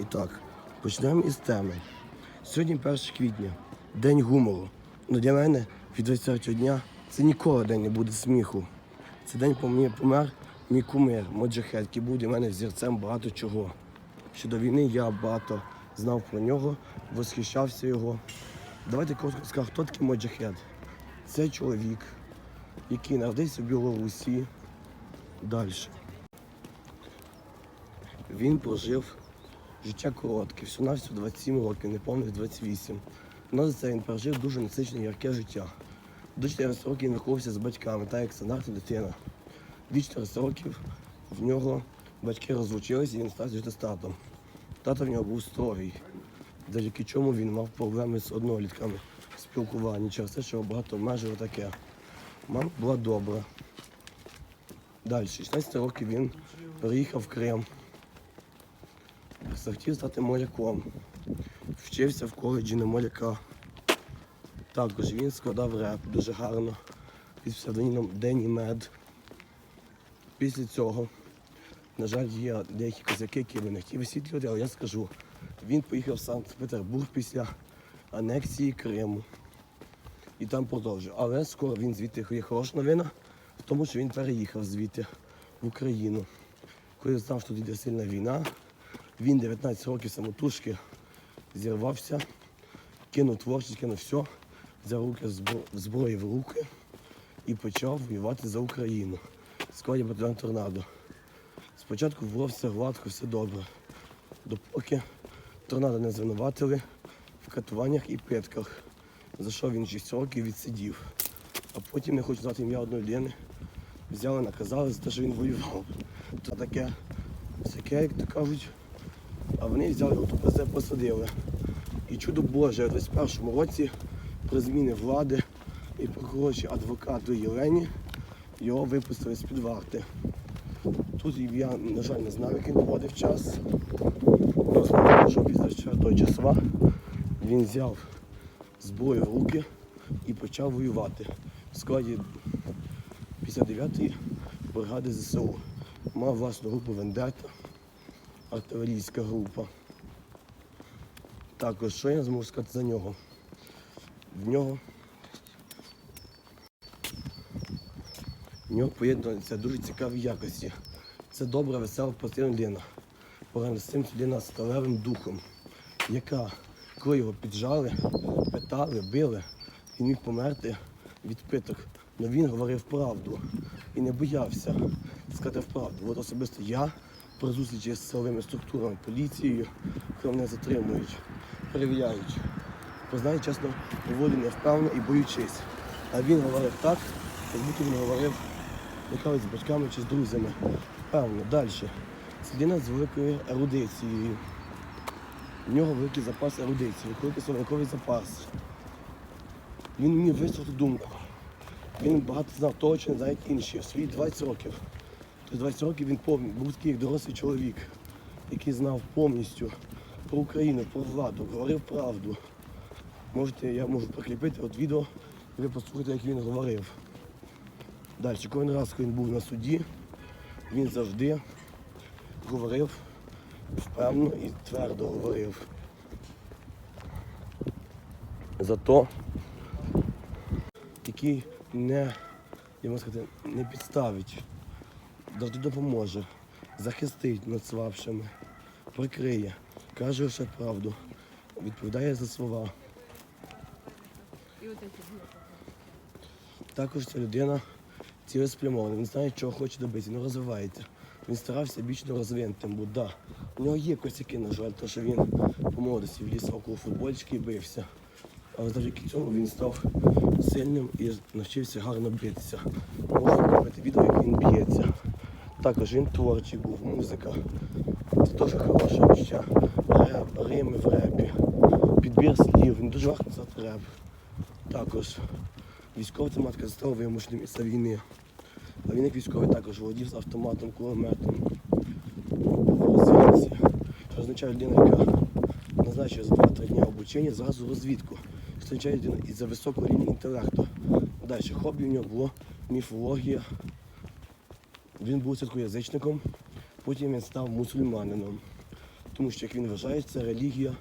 І так, почнемо із теми. Сьогодні 1 квітня, день гумору. Ну для мене від 20 дня це ніколи день не буде сміху. Це день помер мій кумир, Моджахет, який був для мене взірцем багато чого. Щодо війни я багато знав про нього, восхищався його. Давайте коротко скажу, хто такий Моджахет. Це чоловік, який народився в Білорусі. Далі. Він прожив життя коротке, всього навсього 27 років, не повних 28. Но за це він прожив дуже насичене ярке життя. До 14 років він виховувався з батьками, так як стандартна дитина. Від 14 років в нього батьки розлучилися і він став жити з татом. Тато в нього був строгий, завдяки чому він мав проблеми з однолітками в спілкуванні через те, що багато обмежував таке. Мама була добра. Далі, 16 років він переїхав в Крим. Захотів стати моряком. Вчився в коледжі на моряка. Також він складав реп дуже гарно під псевдонімом Дені Мед. Після цього, на жаль, є деякі козаки, які би не хотів висвітлювати, але я скажу, він поїхав в Санкт-Петербург після анексії Криму. І там продовжив. Але скоро він звідти є хороша новина, в тому що він переїхав звідти в Україну. Коли знав, що тут йде сильна війна, він 19 років самотужки зірвався, кинув творчість, кинув все, взяв руки збро- зброї в руки і почав воювати за Україну. Складі батальйон торнадо. Спочатку було все гладко, все добре. Допоки торнадо не звинуватили в катуваннях і питках, за що він 6 років відсидів. А потім, не хочу знати ім'я одної людини, взяли, наказали за те, що він воював. То таке, таке, як то кажуть, а вони взяли це посадили. І чудо Боже, в 21 році при зміни влади і прокурорчі адвокату Єлені його випустили з-під варти. Тут я, на жаль, не знав, який він проводив час. Просто що після 4 числа він взяв зброю в руки і почав воювати в складі 59-ї бригади ЗСУ. Мав власну групу Вендета, артилерійська група. Також, що я зможу сказати за нього? В нього в нього поєднуються дуже цікаві якості. Це добра, весела, позитивна людина. Поряд з цим людина з сталевим духом, яка, коли його піджали, питали, били, він міг померти від питок. Але він говорив правду і не боявся сказати правду. От особисто я при зустрічі з силовими структурами, поліцією, коли мене затримують, перевіряють. Познаю, чесно, доволі невпевнено і боючись. А він говорив так, як будто він говорив якось з батьками чи з друзями. Певно, далі. Це людина з великою ерудицією. В нього великий запас ерудиції, великий словниковий запас. Він вмів висловити думку. Він багато знав того, що не знають інші. Свої 20 років. Тобто 20 років він повний, був такий дорослий чоловік, який знав повністю про Україну, про владу, говорив правду. Можете, я можу прикріпити от відео, і ви послухайте, як він говорив. Далі, кожен раз, коли він був на суді, він завжди говорив впевнено і твердо говорив. За то, який не, я можу сказати, не підставить, завжди допоможе, захистить над слабшими, прикриє, каже лише правду, відповідає за слова. Також ця людина цілеспрямована, він знає, чого хоче добитися, він розвивається. Він старався не розвинутим, бо да, у нього є косяки, на жаль, то що він по молодості в ліс около футбольчики і бився. Але завдяки цьому він став сильним і навчився гарно битися. Можна робити відео, як він б'ється. Також він творчий був, музика. Це теж хороше віща. Реп, рими в репі, підбір слів, він дуже гарно писати реп. Також військова тематика вимушені місця війни. А він як військовий також володів з автоматом, кулеметом розвідці. Що означає людина, яка назначує за 2-3 дні обучення зразу розвідку. Що означає людина із-за високого рівня інтелекту. Далі хобі в нього було міфологія. Він був святкоязичником, потім він став мусульманином. тому що як він вважає, це релігія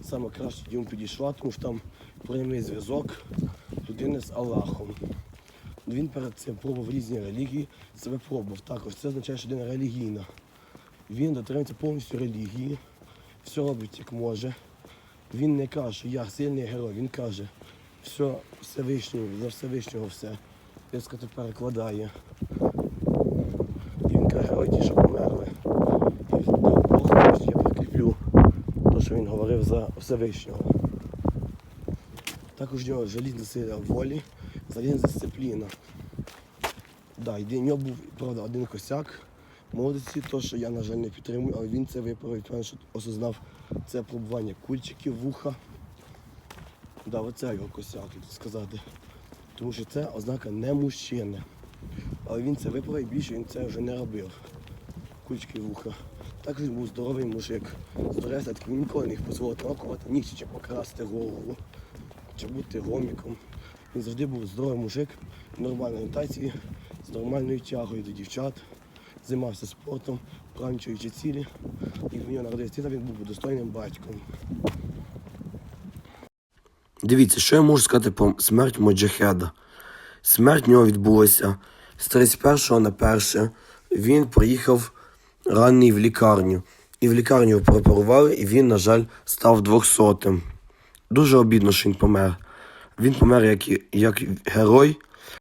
саме краще йому підійшла, тому що там прямий зв'язок людини з Аллахом. Він перед цим пробував різні релігії, себе пробував. Також це означає, що людина релігійна. Він дотримується повністю релігії, все робить як може. Він не каже, що я сильний герой, він каже, все Всевишнього, за Всевишнього все. Я сказати, перекладає. Він каже, герой ті, що померли. І Бог каже, я підкріплю те, що він говорив за Всевишнього. Також в нього желізна сила волі, залізна дисципліна. Да, і в нього був, правда, один косяк молодості, то, що я, на жаль, не підтримую, але він це виправив, певно, що осознав це пробування кульчиків, вуха. Да, оце його косяк, як сказати. Тому що це ознака не мужчини. Але він це виправив, більше він це вже не робив. Кульчики вуха. Також був здоровий мужик. Здоровий, так він ніколи не міг дозволити накувати нігті чи покрасти голову, чи бути гоміком. Він завжди був здоровий мужик, нормальної орієнтації, з нормальною тягою до дівчат, займався спортом, правничуючи цілі. І в нього народився він був достойним батьком. Дивіться, що я можу сказати про смерть Моджахеда. Смерть в нього відбулася з 31 на 1. Він приїхав ранний в лікарню. І в лікарню пропорували, і він, на жаль, став 200-тим. Дуже обідно, що він помер. Він помер як, як герой,